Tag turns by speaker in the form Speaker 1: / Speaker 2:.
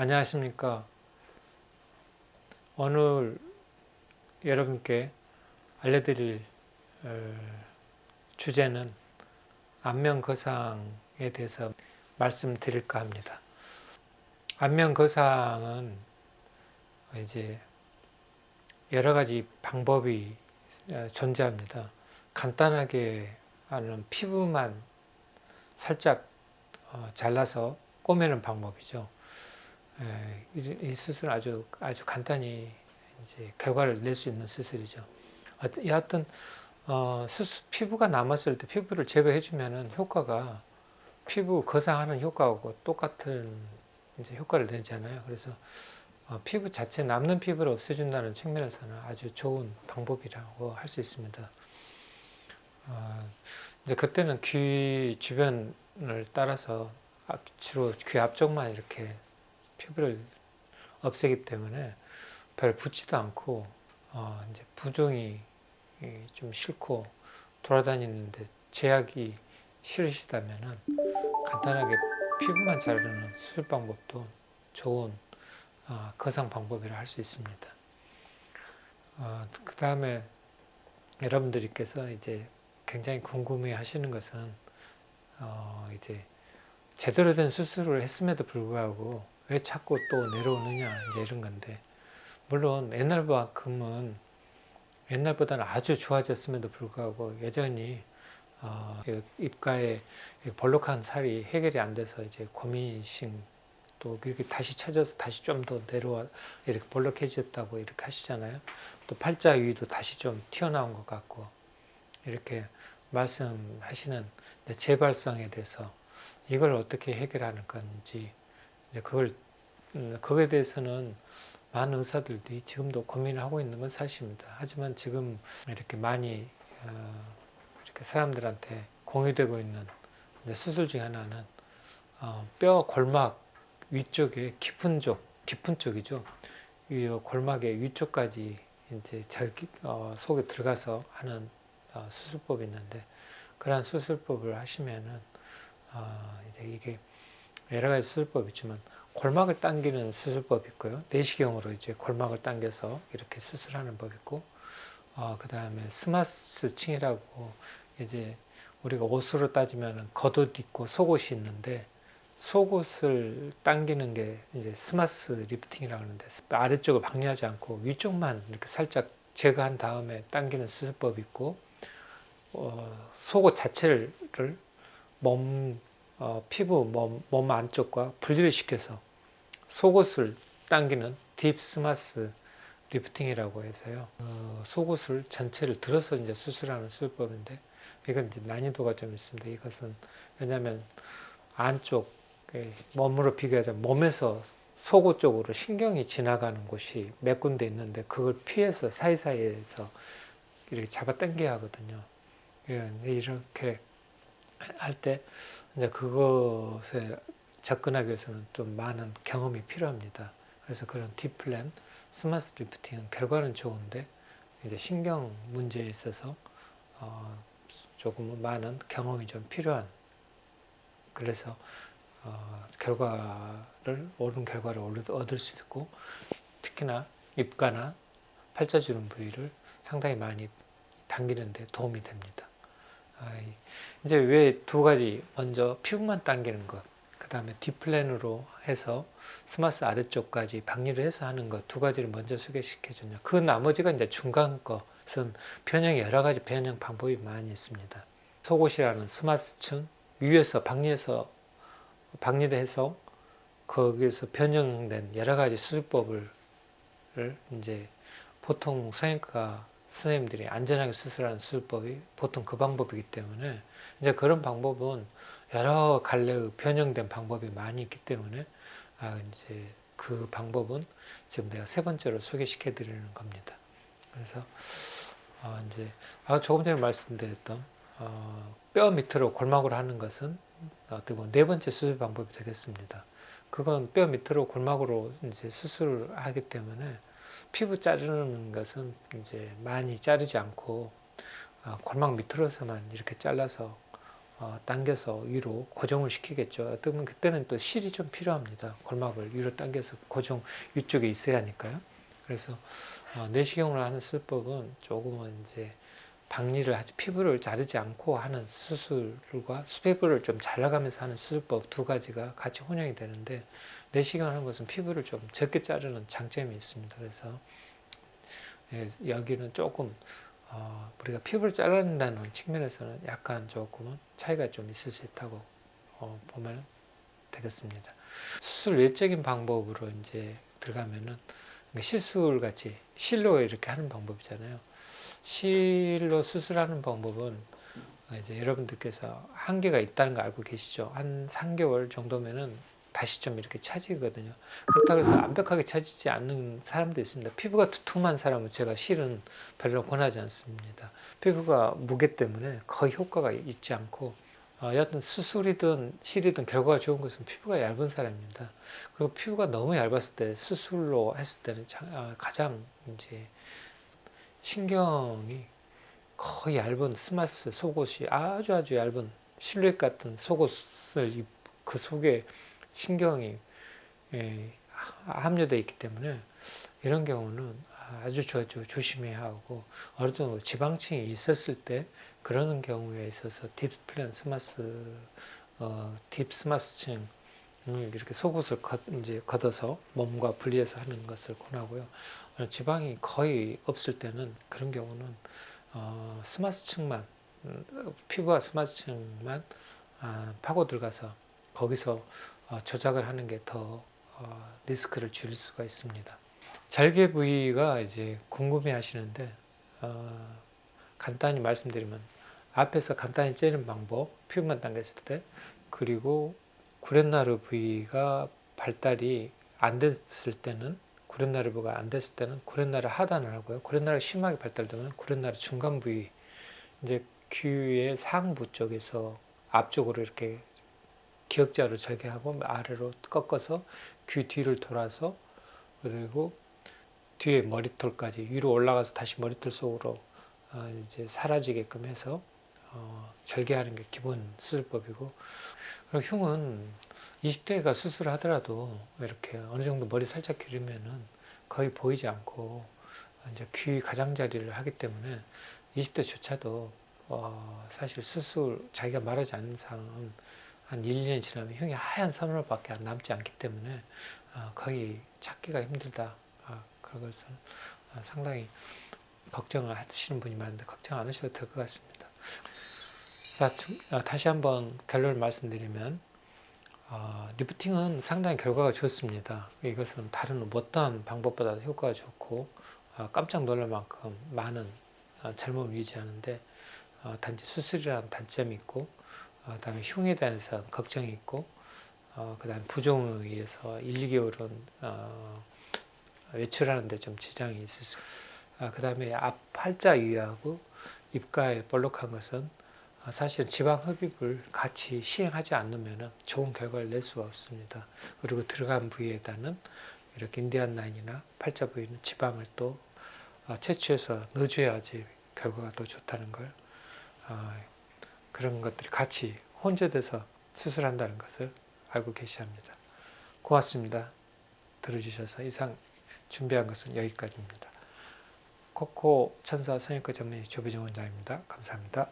Speaker 1: 안녕하십니까. 오늘 여러분께 알려드릴 어, 주제는 안면거상에 대해서 말씀드릴까 합니다. 안면거상은 이제 여러 가지 방법이 어, 존재합니다. 간단하게 하는 피부만 살짝 어, 잘라서 꼬매는 방법이죠. 에, 이, 이 수술은 아주 아주 간단히 이제 결과를 낼 수 있는 수술이죠. 여하튼 어, 수술, 피부가 남았을 때 피부를 제거해주면은 효과가 피부 거상하는 효과하고 똑같은 이제 효과를 내잖아요. 그래서 어, 피부 자체 남는 피부를 없애준다는 측면에서는 아주 좋은 방법이라고 할 수 있습니다. 어, 이제 그때는 귀 주변을 따라서 앞- 주로 귀 앞쪽만 이렇게 피부를 없애기 때문에 별 붓지도 않고 어, 이제 부종이 이, 좀 싫고 돌아다니는데 제약이 싫으시다면은 간단하게 피부만 자르는 수술 방법도 좋은 어, 거상 방법이라 할 수 있습니다. 어, 그 다음에 여러분들께서 이제 굉장히 궁금해 하시는 것은 어, 이제 제대로 된 수술을 했음에도 불구하고 왜 자꾸 또 내려오느냐 이제 이런 건데 물론 옛날만큼은 옛날보다는 아주 좋아졌음에도 불구하고 여전히 어, 그 입가에 이 볼록한 살이 해결이 안 돼서 이제 고민이신 또 이렇게 다시 찾아서 다시 좀 더 내려와 이렇게 볼록해졌다고 이렇게 하시잖아요. 또 팔자 위도 다시 좀 튀어나온 것 같고 이렇게 말씀하시는 재발성에 대해서 이걸 어떻게 해결하는 건지 이제 그걸 음, 그거에 대해서는 많은 의사들이 지금도 고민을 하고 있는 건 사실입니다. 하지만 지금 이렇게 많이 어, 이렇게 사람들한테 공유되고 있는 수술 중 하나는 어, 뼈 골막 위쪽에 깊은 쪽, 깊은 쪽이죠. 이 골막의 위쪽까지 이제 절 어, 속에 들어가서 하는 어, 수술법이 있는데 그러한 수술법을 하시면은 어, 이제 이게 여러 가지 수술법이 있지만 골막을 당기는 수술법이 있고요. 내시경으로 이제 골막을 당겨서 이렇게 수술하는 법이 있고, 어, 그 다음에 스마스층이라고 이제 우리가 옷으로 따지면 겉옷 있고 속옷이 있는데 속옷을 당기는 게 이제 스마스 리프팅이라고 하는데 아래쪽을 방리하지 않고 위쪽만 이렇게 살짝 제거한 다음에 당기는 수술법이 있고 어, 속옷 자체를 몸 어, 피부 몸, 몸 안쪽과 분리를 시켜서 속옷을 당기는 딥 스마스 리프팅이라고 해서요. 어, 속옷을 전체를 들어서 이제 수술하는 수술법인데 이건 이제 난이도가 좀 있습니다. 이것은 왜냐하면 안쪽 몸으로 비교하자면 몸에서 속옷 쪽으로 신경이 지나가는 곳이 몇 군데 있는데 그걸 피해서 사이사이에서 이렇게 잡아당겨야 하거든요. 예, 이렇게 할 때 이제 그것에 접근하기 위해서는 좀 많은 경험이 필요합니다. 그래서 그런 딥플랜, 스마트 리프팅은 결과는 좋은데 이제 신경 문제에 있어서 어, 조금 많은 경험이 좀 필요한 그래서 어, 결과를 옳은 결과를 얻을- 수 있고 특히나 입가나 팔자주름 부위를 상당히 많이 당기는데 도움이 됩니다. 아, 이- 이제 왜 두 가지 먼저 피부만 당기는 것, 그 다음에 뒷플랜으로 해서 스마스 아래쪽까지 박리를 해서 하는 것 두 가지를 먼저 소개시켜 줬냐. 그 나머지가 이제 중간 것은 변형이 여러 가지 변형 방법이 많이 있습니다. 속옷이라는 스마스층 위에서 박리해서 박리를 해서 거기에서 변형된 여러 가지 수술법을 이제 보통 성형외과 선생님들이 안전하게 수술하는 수술법이 보통 그 방법이기 때문에 이제 그런 방법은 여러 갈래의 변형된 방법이 많이 있기 때문에 아 이제 그 방법은 지금 내가 세 번째로 소개시켜 드리는 겁니다. 그래서 어 이제 아 조금 전에 말씀드렸던 어, 뼈 밑으로 골막으로 하는 것은 어떻게 보면 네 번째 수술 방법이 되겠습니다. 그건 뼈 밑으로 골막으로 이제 수술을 하기 때문에 피부 자르는 것은 이제 많이 자르지 않고 어, 골막 밑으로서만 이렇게 잘라서 어, 당겨서 위로 고정을 시키겠죠. 어떻게 그때는 또 실이 좀 필요합니다. 골막을 위로 당겨서 고정 위쪽에 있어야 하니까요. 그래서 어, 내시경을 하는 수술법은 조금은 이제 박리를 하지 피부를 자르지 않고 하는 수술과 수피부를 좀 잘라가면서 하는 수술법 두 가지가 같이 혼용이 되는데 내시경 하는 것은 피부를 좀 적게 자르는 장점이 있습니다. 그래서 예, 여기는 조금 어, 우리가 피부를 잘라낸다는 측면에서는 약간 조금은 차이가 좀 있을 수 있다고 어, 보면 되겠습니다. 수술 외적인 방법으로 이제 들어가면은 시술 같이 실로 이렇게 하는 방법이잖아요. 실로 수술하는 방법은 이제 여러분들께서 한계가 있다는 거 알고 계시죠? 한 3개월 정도면은 다시 좀 이렇게 차지거든요. 그렇다고 해서 완벽하게 차지지 않는 사람도 있습니다. 피부가 두툼한 사람은 제가 실은 별로 권하지 않습니다. 피부가 무게 때문에 거의 효과가 있지 않고 어, 여하튼 수술이든 실이든 결과가 좋은 것은 피부가 얇은 사람입니다. 그리고 피부가 너무 얇았을 때 수술로 했을 때는 자- 아, 가장 이제 신경이 거의 얇은 스마스 속옷이 아주 아주 얇은 실루엣 같은 속옷을 입- 그 속에 신경이 예, 하- 함유되어 있기 때문에 이런 경우는 아주 조, 조, 조심해야 하고 어느 정도 지방층이 있었을 때 그러는 경우에 있어서 딥플랜 스마스 어, 딥 스마스층 을 이렇게 속옷을 걷, 이제 걷어서 몸과 분리해서 하는 것을 권하고요. 어, 지방이 거의 없을 때는 그런 경우는 어, 스마스층만 음, 피부와 스마스층만 아, 파고 들어가서 거기서 어, 조작을 하는 게더 어, 리스크를 줄일 수가 있습니다. 절개 부위가 이제 궁금해 하시는데 어, 간단히 말씀드리면 앞에서 간단히 째는 방법 피부만 당겼을 때 그리고 구렛나루 부위가 발달이 안 됐을 때는 구렛나루부가 안 됐을 때는 구렛나루 하단을 하고요. 구렛나루 심하게 발달되면 구렛나루 중간 부위 이제 귀의 상부 쪽에서 앞쪽으로 이렇게 기역자로 절개하고 아래로 꺾어서 귀 뒤를 돌아서 그리고 뒤에 머리털까지 위로 올라가서 다시 머리털 속으로 어, 이제 사라지게끔 해서 어, 절개하는 게 기본 수술법이고 그리고 흉은 20대가 수술을 하더라도 이렇게 어느 정도 머리 살짝 기르면은 거의 보이지 않고 이제 귀 가장자리를 하기 때문에 20대조차도 어, 사실 수술 자기가 말하지 않는 상은 한 1, 2년 지나면 흉이 하얀 선으로밖에 안 남지 않기 때문에 어, 거의 찾기가 힘들다. 아, 그런 것은 어, 상당히 걱정을 하시는 분이 많은데 걱정 안 하셔도 될 것 같습니다. 자, 주- 어, 다시 한번 결론을 말씀드리면 어, 리프팅은 상당히 결과가 좋습니다. 이것은 다른 어떠한 방법보다 효과가 좋고 어, 깜짝 놀랄 만큼 많은 어, 젊음을 유지하는데 어, 단지 수술이라는 단점이 있고 어, 그다음에 흉에 대해서 걱정이 있고 어, 그다음 부종에 의해서 1, 2개월은 어, 외출하는데 좀 지장이 있을 수. 아, 그다음에 앞 팔자 위하고 입가에 볼록한 것은 아, 사실 지방 흡입을 같이 시행하지 않으면 좋은 결과를 낼 수가 없습니다. 그리고 들어간 부위에다는 이렇게 인디안 라인이나 팔자 부위는 지방을 또 아, 채취해서 넣어줘야지 결과가 더 좋다는 걸 아, 그런 것들이 같이 혼재돼서 수술한다는 것을 알고 계셔야 합니다. 고맙습니다. 들어주셔서 이상 준비한 것은 여기까지입니다. 코코 천사 성형과 전문의 조배정 원장입니다. 감사합니다.